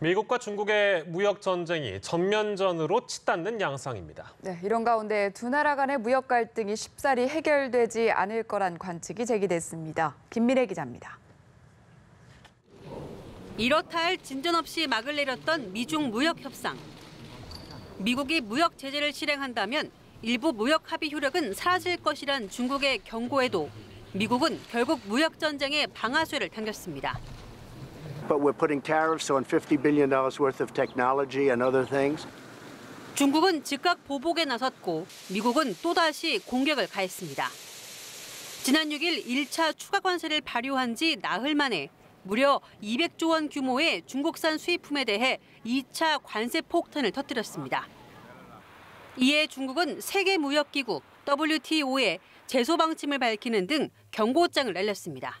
미국과 중국의 무역 전쟁이 전면전으로 치닫는 양상입니다. 네, 이런 가운데 두 나라 간의 무역 갈등이 쉽사리 해결되지 않을 거란 관측이 제기됐습니다. 김민혜 기자입니다. 이렇다 할 진전 없이 막을 내렸던 미중 무역 협상. 미국이 무역 제재를 실행한다면 일부 무역 합의 효력은 사라질 것이란 중국의 경고에도 미국은 결국 무역 전쟁의 방아쇠를 당겼습니다. But we're putting tariffs on $50 billion worth of technology and other things. 중국은 즉각 보복에 나섰고 미국은 또다시 공격을 가했습니다. 지난 6일 1차 추가 관세를 발효한 지 나흘 만에 무려 200조 원 규모의 중국산 수입품에 대해 2차 관세 폭탄을 터뜨렸습니다. 이에 중국은 세계무역기구 WTO에 제소 방침을 밝히는 등 경고장을 날렸습니다.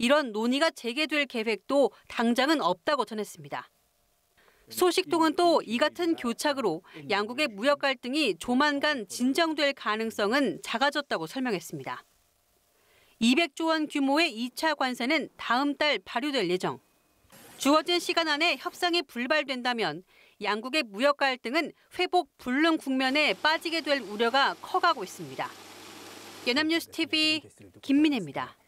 이런 논의가 재개될 계획도 당장은 없다고 전했습니다. 소식통은 또 이 같은 교착으로 양국의 무역 갈등이 조만간 진정될 가능성은 작아졌다고 설명했습니다. 200조 원 규모의 2차 관세는 다음 달 발효될 예정. 주어진 시간 안에 협상이 불발된다면 양국의 무역 갈등은 회복 불능 국면에 빠지게 될 우려가 커가고 있습니다. 연합뉴스 TV 김민혜입니다.